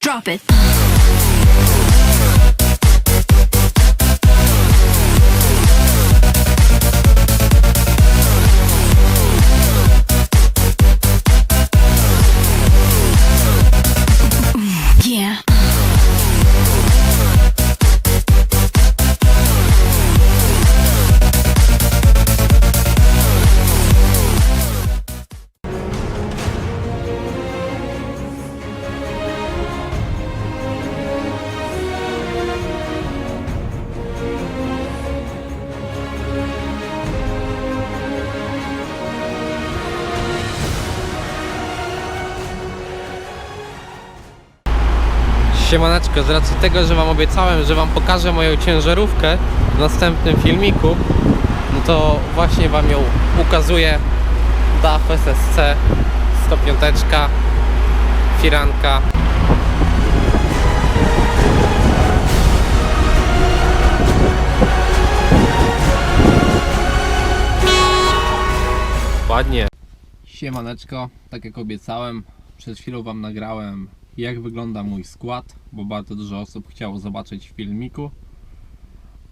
Drop it. Siemaneczko, z racji tego, że Wam obiecałem, że Wam pokażę moją ciężarówkę w następnym filmiku, no to właśnie Wam ją ukazuję. DAF SSC 105, firanka. Ładnie. Siemaneczko, tak jak obiecałem, przed chwilą Wam nagrałem jak wygląda mój skład, bo bardzo dużo osób chciało zobaczyć w filmiku.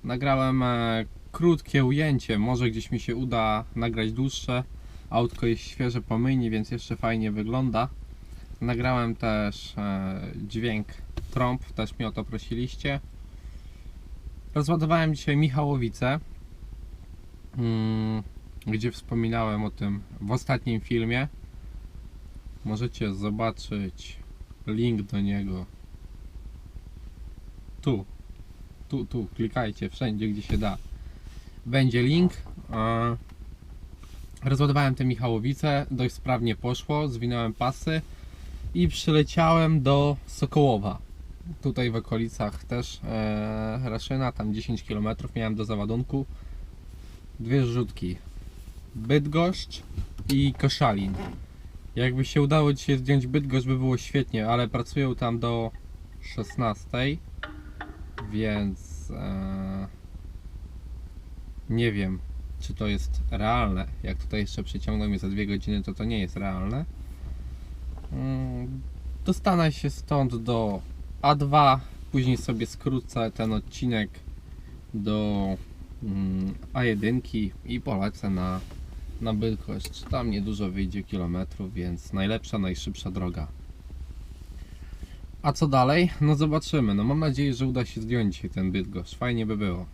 Nagrałem e, krótkie ujęcie, może gdzieś mi się uda nagrać dłuższe. Autko jest świeże po myjni, więc jeszcze fajnie wygląda. Nagrałem też e, dźwięk trąb, też mnie o to prosiliście. Rozładowałem dzisiaj Michałowice, mm, gdzie wspominałem o tym w ostatnim filmie. Możecie zobaczyć link do niego. Tu, tu, tu, klikajcie wszędzie, gdzie się da. Będzie link. Rozładowałem te Michałowice, dość sprawnie poszło, zwinąłem pasy i przyleciałem do Sokołowa. Tutaj w okolicach też e, Raszyna, tam 10 km miałem do załadunku. Dwie rzutki. Bydgoszcz i Koszalin. Jakby się udało dzisiaj zdjąć Bydgoszcz by było świetnie, ale pracują tam do 16, więc e, nie wiem czy to jest realne. Jak tutaj jeszcze przyciągną mnie za dwie godziny, to to nie jest realne. Mm, Dostanę się stąd do A2, później sobie skrócę ten odcinek do mm, A1 i polecę na na Bydgoszcz. Tam niedużo wyjdzie kilometrów, więc najlepsza, najszybsza droga. A co dalej? No zobaczymy. No mam nadzieję, że uda się zdjąć ten Bydgoszcz. Fajnie by było.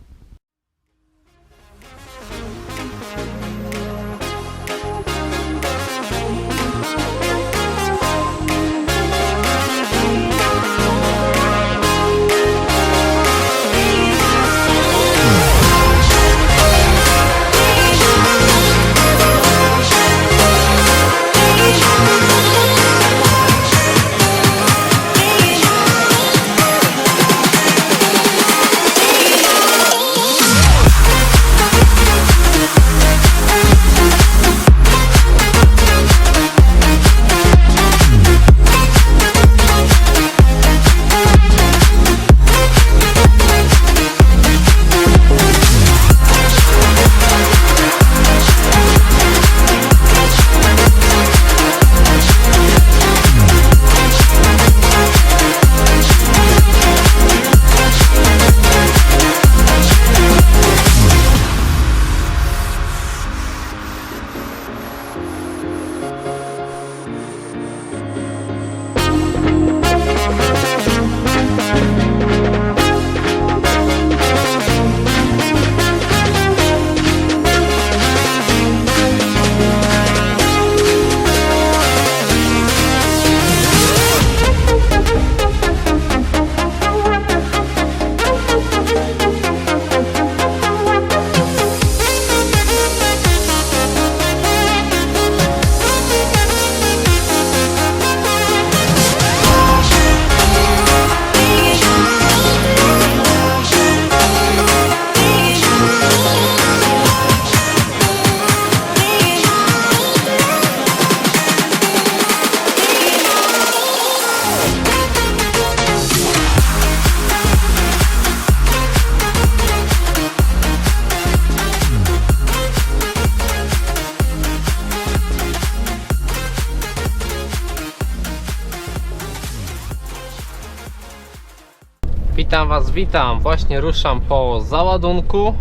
Witam Was, witam. Właśnie ruszam po załadunku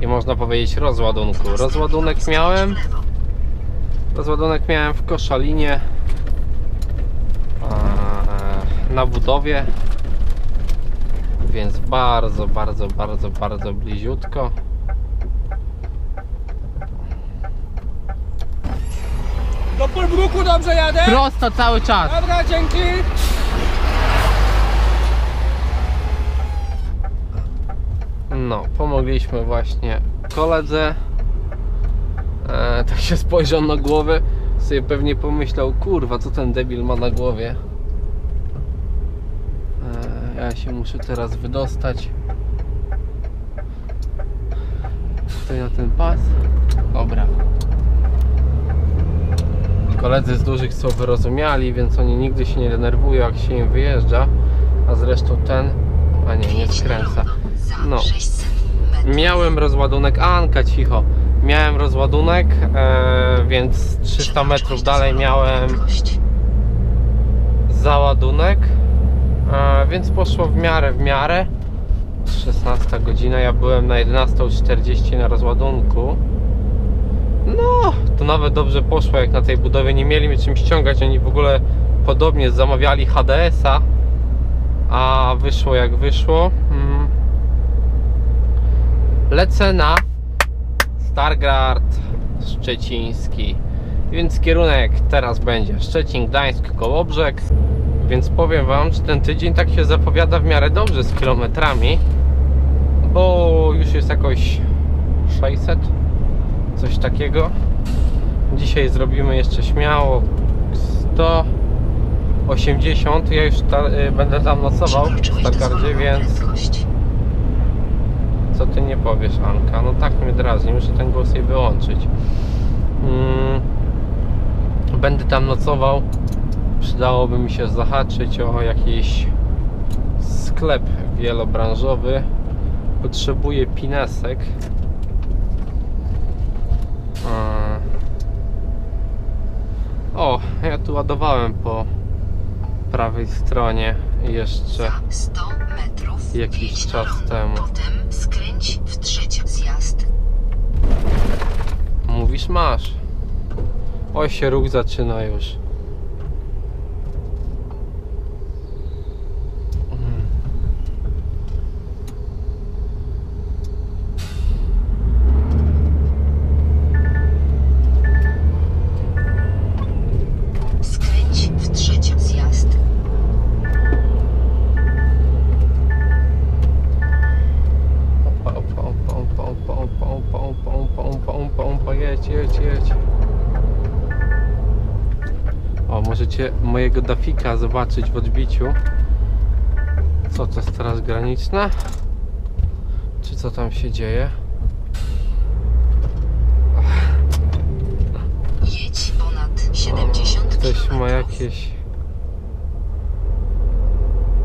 i można powiedzieć rozładunku. Rozładunek miałem. Rozładunek miałem w Koszalinie eee, na budowie. Więc bardzo, bardzo, bardzo, bardzo bliziutko. Do Polbruku dobrze jadę? Prosto cały czas. Dobra, dzięki. No, pomogliśmy właśnie koledze. E, tak się spojrzał na głowę, sobie pewnie pomyślał, kurwa, co ten debil ma na głowie. E, ja się muszę teraz wydostać. Tutaj na ten pas. Dobra. Koledzy z dużych są wyrozumiali, więc oni nigdy się nie denerwują, jak się im wyjeżdża. A zresztą ten. A nie, nie skręca. No. Miałem rozładunek, Anka cicho. Miałem rozładunek, e, więc 300 metrów dalej miałem załadunek, e, więc poszło w miarę, w miarę. 16 godzina, ja byłem na 11.40 na rozładunku. No, to nawet dobrze poszło, jak na tej budowie nie mieli mi czym ściągać. Oni w ogóle podobnie zamawiali HDS-a, a wyszło jak wyszło. Mm. Lecę na Stargard Szczeciński. Więc kierunek teraz będzie Szczecin, Gdańsk, Kołobrzeg. Więc powiem Wam, że ten tydzień tak się zapowiada w miarę dobrze z kilometrami, bo już jest jakoś 600, coś takiego. Dzisiaj zrobimy jeszcze śmiało 180. Ja już ta, y, będę tam nocował w Stargardzie, więc co ty nie powiesz, Anka? No tak mnie drażni, muszę ten głos jej wyłączyć. Mm, będę tam nocował. Przydałoby mi się zahaczyć o jakiś sklep wielobranżowy. Potrzebuję pinesek. O, ja tu ładowałem po prawej stronie jeszcze 100 metrów jakiś czas temu. Mówisz masz. Oj się ruch zaczyna już. Jedź, jedź, jedź. O, możecie mojego Dafika zobaczyć w odbiciu. Co to jest teraz graniczne? Czy co tam się dzieje? Jedź ponad 70 Ktoś ma jakieś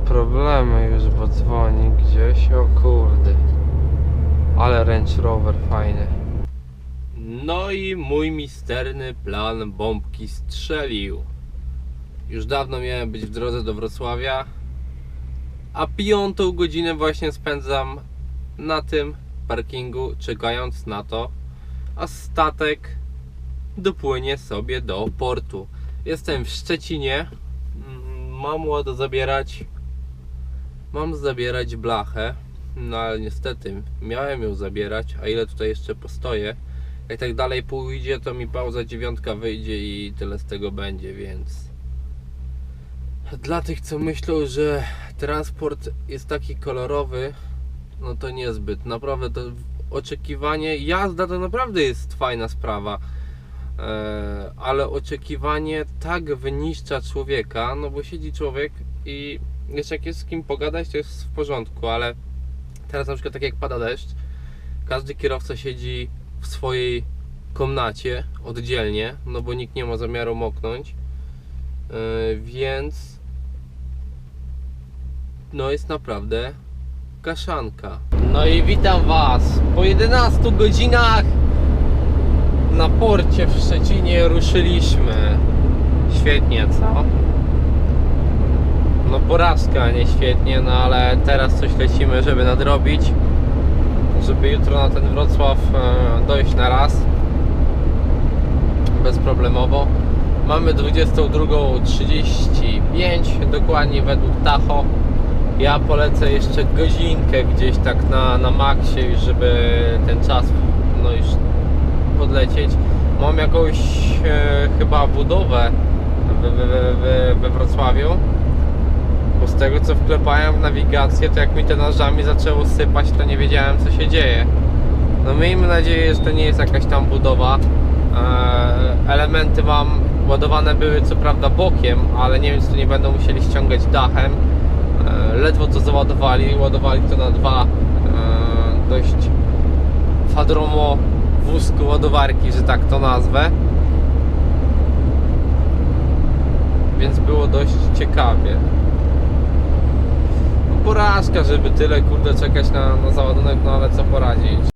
problemy już, bo dzwoni gdzieś. O kurde. Ale Range Rover fajny. No i mój misterny plan bombki strzelił. Już dawno miałem być w drodze do Wrocławia, a piątą godzinę właśnie spędzam na tym parkingu, czekając na to, a statek dopłynie sobie do portu. Jestem w Szczecinie. Mm, Mam ładę zabierać. Mam zabierać blachę. No ale niestety miałem ją zabierać, a ile tutaj jeszcze postoję. Jak tak dalej pójdzie, to mi pauza dziewiątka wyjdzie i tyle z tego będzie, więc dla tych, co myślą, że transport jest taki kolorowy, no to niezbyt. Naprawdę to oczekiwanie, jazda to naprawdę jest fajna sprawa. E, ale oczekiwanie tak wyniszcza człowieka, no bo siedzi człowiek i jeszcze jak jest z kim pogadać, to jest w porządku, ale teraz na przykład tak jak pada deszcz, każdy kierowca siedzi w swojej komnacie oddzielnie, no bo nikt nie ma zamiaru moknąć, E, więc no jest naprawdę kaszanka. No i witam Was po 11 godzinach na porcie w Szczecinie ruszyliśmy. Świetnie, co? no porażka, nie świetnie, no ale teraz coś lecimy, żeby nadrobić, żeby jutro na ten Wrocław e, dojść na raz bezproblemowo. Mamy 22.35 dokładnie według Tacho. Ja polecę jeszcze godzinkę gdzieś tak na, na maksie, żeby ten czas no już podlecieć. Mam jakąś e, chyba budowę we, we, we, we Wrocławiu. Bo z tego co wklepałem w nawigację, to jak mi te nożami zaczęło sypać, to nie wiedziałem co się dzieje. No miejmy nadzieję, że to nie jest jakaś tam budowa. E, elementy mam ładowane były co prawda bokiem, ale nie wiem czy to nie będą musieli ściągać dachem. E, ledwo to załadowali, ładowali to na dwa e, dość fadromo wózku ładowarki, że tak to nazwę. Więc było dość ciekawie. Porażka, żeby tyle kurde czekać na, na załadunek, no ale co poradzić.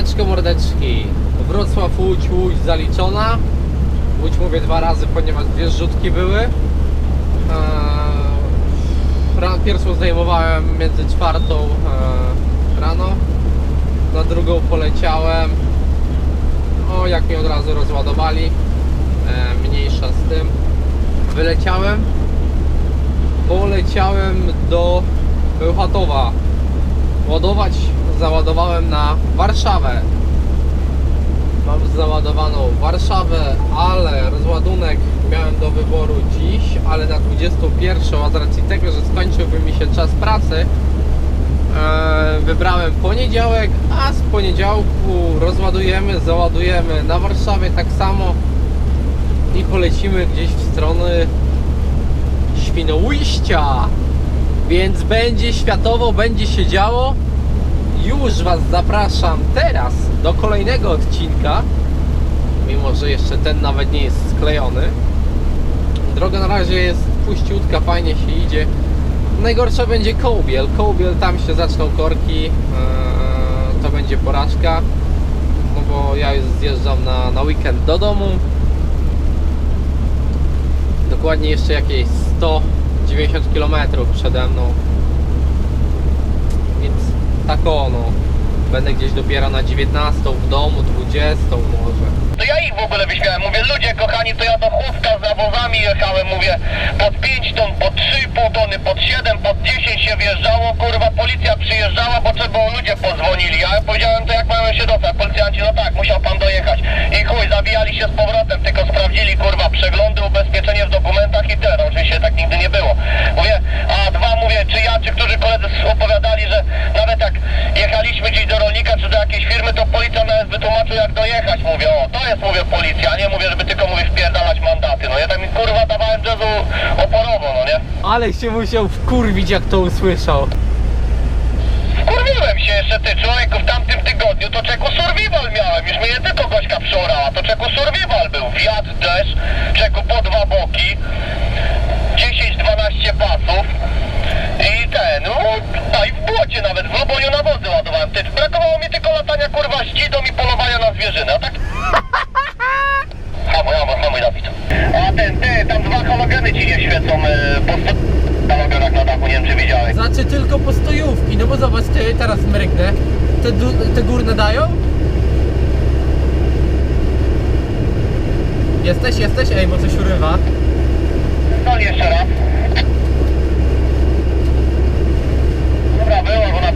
Siemaneczko mordeczki. Wrocław Łódź, Łódź zaliczona. Łódź mówię dwa razy, ponieważ dwie zrzutki były. Eee, Pierwszą zdejmowałem między czwartą eee, rano. Na drugą poleciałem. O, jak mi od razu rozładowali. Eee, Mniejsza z tym. Wyleciałem. Poleciałem do Bełchatowa. Ładować załadowałem na Warszawę. Mam załadowaną Warszawę, ale rozładunek miałem do wyboru dziś, ale na 21, a z racji tego, że skończyłby mi się czas pracy, e, wybrałem poniedziałek, a z poniedziałku rozładujemy, załadujemy na Warszawie tak samo i polecimy gdzieś w strony Świnoujścia. Więc będzie światowo, będzie się działo. Już Was zapraszam teraz do kolejnego odcinka. Mimo, że jeszcze ten nawet nie jest sklejony. Droga na razie jest puściutka, fajnie się idzie. Najgorsza będzie Kołbiel. Kołbiel, tam się zaczną korki. Eee, to będzie porażka. No bo ja już zjeżdżam na, na weekend do domu. Dokładnie jeszcze jakieś 190 km przede mną. Więc tak ono. Będę gdzieś dopiero na 19 w domu, 20 może. To ja ich w ogóle wyśmiałem. Mówię, ludzie kochani, to ja do chówka z nawozami jechałem. Mówię, pod 5 ton, pod 3,5 tony, pod 7, pod 10 się wjeżdżało. Kurwa, policja przyjeżdżała, bo trzeba ludzie pozwolili. Ja powiedziałem, to jak mamy się dostać? Policjanci, no tak, musiał pan dojechać. I chuj, zabijali się z powrotem, tylko sprawdzili, kurwa, przeglądy, ubezpieczenie w dokumentach i tyle. Oczywiście tak nigdy nie było. Mówię, a dwa, mówię, czy ja, czy którzy koledzy opowiadali, że nawet jak jechaliśmy gdzieś do rolnika, czy do jakiejś firmy, to policja nawet wytłumaczył, jak dojechać. Mówię, o, to jest, mówię, policja, nie mówię, żeby tylko, mówię, wpierdalać mandaty. No ja tam, kurwa, dawałem jazzu oporowo, no nie? Ale się musiał wkurwić jak to usłyszał. Wkurwiłem się, jeszcze ty, człowieku, w tamtym tygodniu to czeku survival miałem. Już mnie nie tylko gośka przeorała, to czeku survival był. Wiatr, deszcz, czeku po dwa boki, 10-12 pasów. I ten, no, a i w błocie nawet, w Luboniu na wozy ładowałem. Ty, brakowało mi tylko latania kurwa z dzidą i polowania na zwierzynę, a tak? Hamuj, hamuj, hamuj, Dawid. A ten, ty, tam dwa halogeny ci nie świecą y, po sto... halogenach na dachu, nie wiem czy Znaczy tylko postojówki, no bo zobacz, ty teraz mrygnę. Te, te górne dają? Jesteś, jesteś? Ej, bo coś urywa. No jeszcze raz. Dobra, było, bo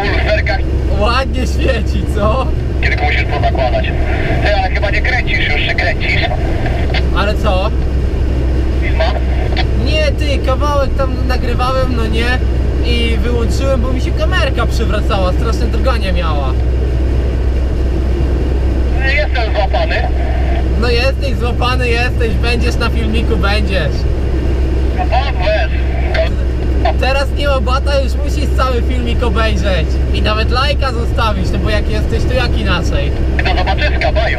ból w serkach. Ładnie świeci, co? Tylko musisz pozakładać. Ty, ale chyba nie kręcisz już, czy kręcisz? Ale co? Nie, ty, kawałek tam nagrywałem, no nie? I wyłączyłem, bo mi się kamerka przywracała, straszne drganie miała. Jestem złapany. No jesteś złapany, jesteś, będziesz na filmiku, będziesz. No. Teraz nie ma bata, już musisz cały filmik obejrzeć. I nawet lajka zostawić, no bo jak jesteś, to jak inaczej? Do zobaczyska, baju.